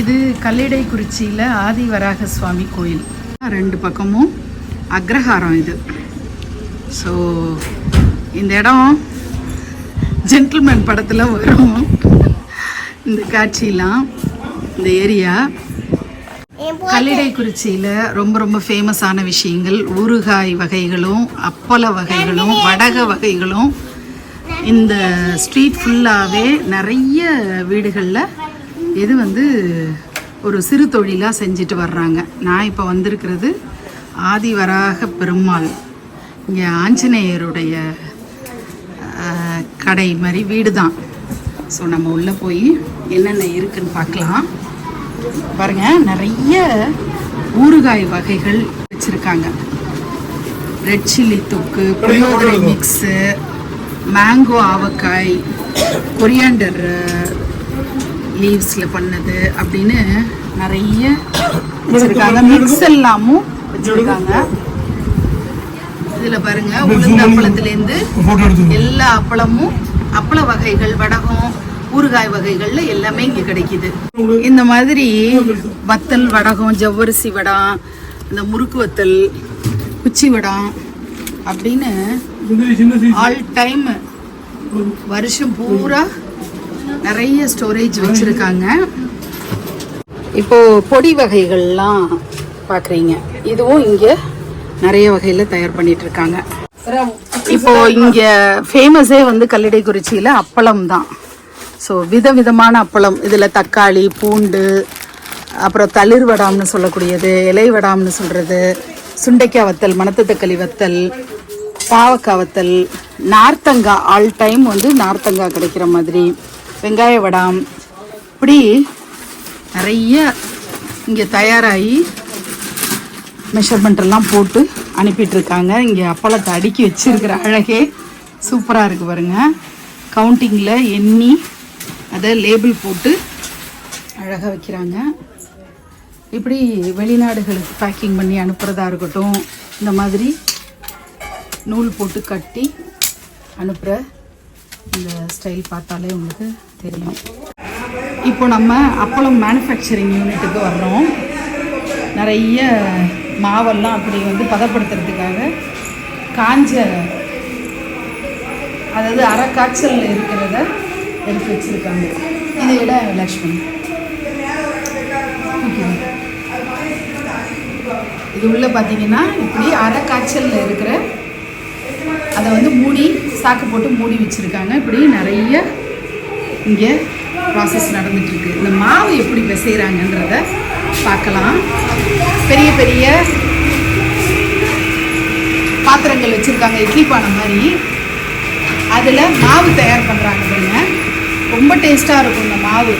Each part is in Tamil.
இது கல்லிடைக்குறிச்சியில் ஆதிவராக சுவாமி கோயில். ரெண்டு பக்கமும் அக்ரஹாரம் இது. ஸோ இந்த இடம் ஜென்டில்மேன் படத்தில் வரும். இந்த காட்சியெலாம் இந்த ஏரியா. கல்லிடைக்குறிச்சியில் ரொம்ப ரொம்ப ஃபேமஸான விஷயங்கள் ஊறுகாய் வகைகளும் அப்பள வகைகளும் வடக வகைகளும். இந்த ஸ்ட்ரீட் ஃபுல்லாகவே நிறைய வீடுகளில் இது வந்து ஒரு சிறு தொழிலாக செஞ்சுட்டு வர்றாங்க. நான் இப்போ வந்திருக்கிறது ஆதிவராக பெருமாள். இங்கே ஆஞ்சநேயருடைய கடை மாதிரி வீடு தான் ஸோ நம்ம உள்ளே போய் என்னென்ன இருக்குன்னு பார்க்கலாம். பாருங்க நிறைய ஊறுகாய் வகைகள் வச்சுருக்காங்க. Red chilli thokku puliyodarai mix mango avakaya coriander லீவ்ஸில் பண்ணது அப்படின்னு நிறைய வச்சுருக்காங்க. மிக்ஸ் எல்லாமும் வச்சுருக்காங்க. இதில் பாருங்க உளுந்த அப்பளத்துலேருந்து எல்லா அப்பளமும் அப்பள வகைகள் வடகம் ஊறுகாய் வகைகள்ல எல்லாமே இங்க கிடைக்குது. இந்த மாதிரி வத்தல் வடகம் ஜவ்வரிசி வடம் இந்த முறுக்கு வத்தல் குச்சி வடம் அப்படின்னு ஆல் டைம் வருஷம் பூரா நிறைய ஸ்டோரேஜ் வச்சிருக்காங்க. இப்போ பொடி வகைகள்லாம் பார்க்குறீங்க இதுவும் இங்கே நிறைய வகையில் தயார் பண்ணிட்டு இருக்காங்க இப்போ இங்க ஃபேமஸே வந்து கல்லிடைக்குறிச்சியில் அப்பளம் தான். ஸோ விதவிதமான அப்பளம். இதில் தக்காளி பூண்டு அப்புறம் தளிர் வடாம்னு சொல்லக்கூடியது இலை வடாம்னு சொல்கிறது சுண்டைக்காய் வத்தல் மணத்து தக்காளி வத்தல் பாவக்காய் வத்தல் நார்த்தங்காய் ஆல் டைம் வந்து நார்த்தங்காய் கிடைக்கிற மாதிரி. வெங்காய வடாம். இப்படி நிறைய இங்கே தயாராகி மெஷர்மெண்ட்டெல்லாம் போட்டு அனுப்பிட்டுருக்காங்க. இங்கே அப்பளத்தை அடுக்கி வச்சுருக்கிற அழகே சூப்பராக இருக்குது பாருங்கள் கவுண்டிங்கில் எண்ணி அதை லேபிள் போட்டு அழகாக வைக்கிறாங்க. இப்படி வெளிநாடுகளுக்கு பேக்கிங் பண்ணி அனுப்புகிறதா இருக்கட்டும் இந்த மாதிரி நூல் போட்டு கட்டி அனுப்புகிற இந்த ஸ்டைல் பார்த்தாலே உங்களுக்கு தெரியும். இப்போ நம்ம அப்பளம் மேனுஃபேக்சரிங் யூனிட்டுக்கு வர்றோம். நிறைய மாவெல்லாம் அப்படி வந்து பதப்படுத்துறதுக்காக காஞ்ச அதாவது அறக்காய்ச்சலில் இருக்கிறத எடுத்து வச்சுருக்காங்க. இதை விட லக்ஷ்மி. இது உள்ள பார்த்தீங்கன்னா இப்படி அறக்காய்ச்சலில் இருக்கு. அதை வந்து மூடி சாக்கு போட்டு மூடி வச்சுருக்காங்க. இப்படி நிறைய இங்கே ப்ராசஸ் நடந்துட்டுருக்கு. இந்த மாவு எப்படி பிசைகிறாங்கன்றத பார்க்கலாம். பெரிய பெரிய பாத்திரங்கள் வச்சுருக்காங்க. இட்லி பானை மாதிரி. அதில் மாவு தயார் பண்ணுறாங்க பாருங்க. ரொம்ப டேஸ்ட்டாக இருக்கும் இந்த மாவு.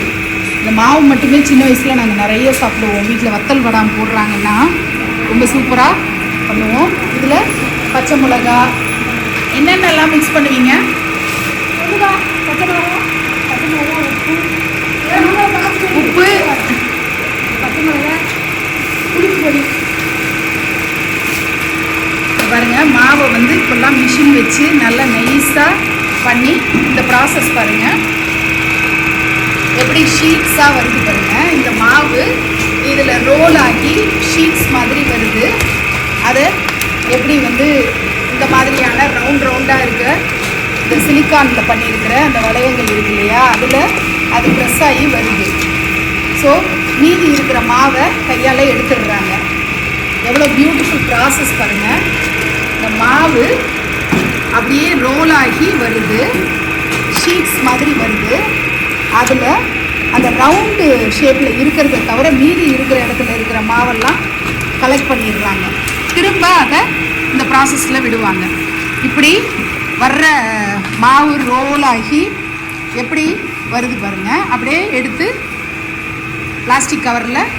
இந்த மாவு மட்டுமே சின்ன வயசில் நாங்கள் நிறைய சாப்பிடுவோம். வீட்டில் வத்தல் வடாம் போடுறாங்கன்னா ரொம்ப சூப்பராக பண்ணுவோம். இதில் பச்சை மிளகா மிக்ஸ் பண்ணுவீங்க? உப்பு. பாருங்க மாவை வந்து இப்பெல்லாம் மிஷின் வச்சு நல்லா நைஸாக பண்ணி இந்த ப்ராசஸ் பாருங்கள் எப்படி ஷீட்ஸாக வருது பாருங்கள் இந்த மாவு இதில் ரோல் ஆகி ஷீட்ஸ் மாதிரி வருது. அதை எப்படி வந்து இந்த மாதிரியான ரவுண்ட் ரவுண்டாக இருக்க. இந்த சிலிக்கானில் பண்ணியிருக்கிற அந்த வளையங்கள் இருக்கு இல்லையா? அதில் அது ப்ரெஸ் ஆகி வருது. ஸோ மீதி இருக்கிற மாவை கையால் எடுத்துடுறாங்க. எவ்வளோ பியூட்டிஃபுல் ப்ராசஸ் பாருங்கள் இந்த மாவு அப்படியே ரோல் ஆகி வருது. ஷீட்ஸ் மாதிரி வருது. அதில் அந்த ரவுண்டு ஷேப்பில் இருக்கிறத தவிர மீதி இருக்கிற இடத்துல இருக்கிற மாவெல்லாம் கலெக்ட் பண்ணிடுறாங்க. திரும்ப அதை இந்த ப்ராசஸில் விடுவாங்க. இப்படி வர்ற மாவு ரோல் ஆகி எப்படி வருது பாருங்கள் அப்படியே எடுத்து பிளாஸ்டிக் கவரில்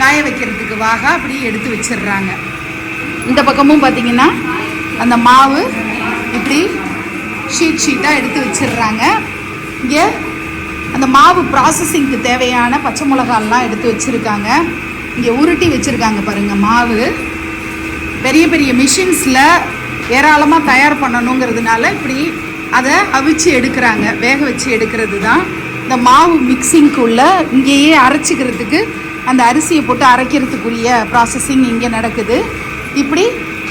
காய வைக்கிறதுக்கு வாக அப்படியே எடுத்து வச்சிடுறாங்க. இந்த பக்கமும் பார்த்தீங்கன்னா அந்த மாவு இப்படி ஷீட் ஷீட்டாக எடுத்து வச்சிடுறாங்க. இங்கே அந்த மாவு ப்ராசஸிங்க்கு தேவையான பச்சை மிளகாலாம் எடுத்து வச்சுருக்காங்க. இங்கே உருட்டி வச்சுருக்காங்க பாருங்கள் மாவு. பெரிய பெரிய மிஷின்ஸில் ஏராளமாக தயார் பண்ணணுங்கிறதுனால இப்படி அதை அவிச்சு எடுக்கிறாங்க. வேக வச்சு எடுக்கிறது தான் இந்த மாவு மிக்சிங்க்குள்ள இங்கேயே அரைச்சிக்கிறதுக்கு அந்த அரிசியை போட்டு அரைக்கிறதுக்குரிய ப்ராசஸிங் இங்கே நடக்குது. இப்படி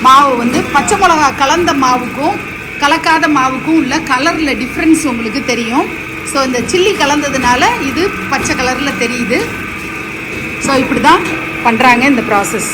மாவு வந்து பச்சை மிளகா கலந்த மாவுக்கும் கலக்காத மாவுக்கும் உள்ள கலரில் டிஃப்ரென்ஸ் உங்களுக்கு தெரியும். ஸோ இந்த சில்லி கலந்ததுனால இது பச்சை கலரில் தெரியுது. ஸோ இப்படி தான் பண்ணுறாங்க இந்த ப்ராசஸ்